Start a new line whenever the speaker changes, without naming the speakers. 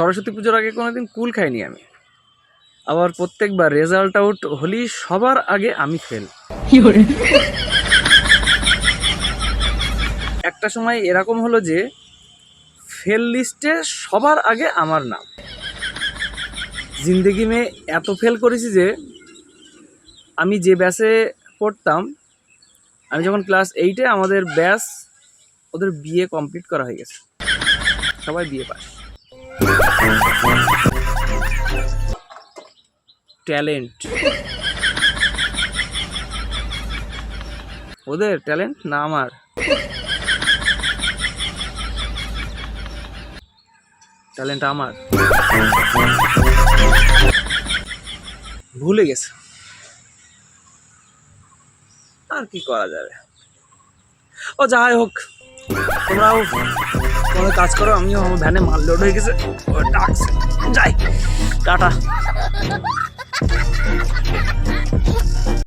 সরস্বতী পুজোর আগে কোনোদিন কুল খাইনি আমি। আবার প্রত্যেকবার রেজাল্ট আউট হলি সবার আগে আমি ফেল একটা সময় এরকম হলো যে ফেল লিস্টে সবার আগে আমার নাম। জিন্দগি মে এত ফেল করেছি যে আমি যে ব্যাচে পড়তাম আমি যখন ক্লাস এইটে আমাদের ব্যাচ ওদের বিয়ে কমপ্লিট করা হয়ে গেছে। সবাই বিয়ে পাস। ট্যালেন্ট। ওদের ট্যালেন্ট না আমার? ট্যালেন্ট আমার। ভুলে গেছে। আর কি করা যাবে? ও যাই হোক, তোমরাও কোনো কাজ করো আমিও আমার ভ্যানে মাল লোড হয়ে গেছে। যাই টাটা।